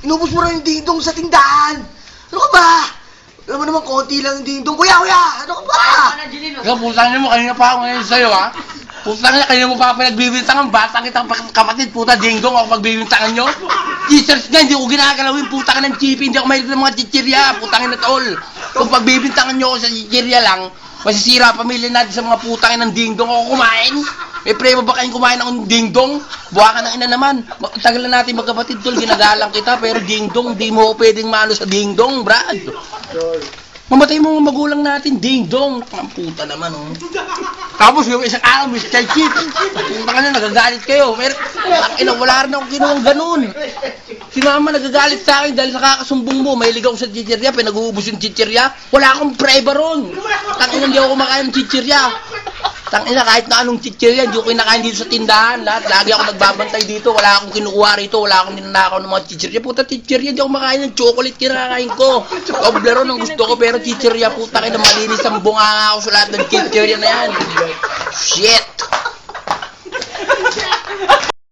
Inubos mo rin yung dingdong sa tindahan. Ano ka ba? Alam mo naman, konti lang yung dingdong. Kuya, kuya! Ano ka ba? Ikaw, putang mo, kanina pa ako ngayon sa'yo, ha? Putang niya, kanina mo pa pinagbibintangan, batang kitang pak- kapatid, puta, dinggong ako pagbibintangan nyo. T-shirts nga, hindi ko ginagalawin, puta ka ng chippy, hindi ako mahilig ng mga chichirya, putangin at all. Kung pagbibintangan nyo ako sa chichirya lang, masisira pamilya natin sa mga putangin ng dingdong ako kumain. May prema ba kayong kumain ng dingdong? Buha ka ng ina naman. Ma- Tagal na natin magkapatid tol, ginagalang kita, pero dingdong, di mo ako pwedeng maano sa dingdong, brad. Mamatay mo mga magulang natin, ding-dong. Ang puta naman, oh. Tapos yung isang araw, Mr. Chief. Puta ka na, nagagalit kayo. Pero, ang ina, wala rin akong ginawang ganun. Si mama nagagalit sa akin dahil sa kakasumbong mo. May ligaw sa chichirya, pinag-uubos yung chichirya. Wala akong preba ron. Tangina, hindi ako kumakain ng chichirya. Tang ina, kahit na anong chichir yan, di ko kinakain dito sa tindahan. Lahat, lagi ako nagbabantay dito. Wala akong kinukuha rito. Wala akong ninanakaw ng mga chichir yan. Puta, chichir yan. Di ako makain ng chocolate kinakain ko. Oblero ng gusto ko, pero chichir yan. Puta, kaya na malinis ang bunga ako sa lahat ng chichir yan na yan. Shit!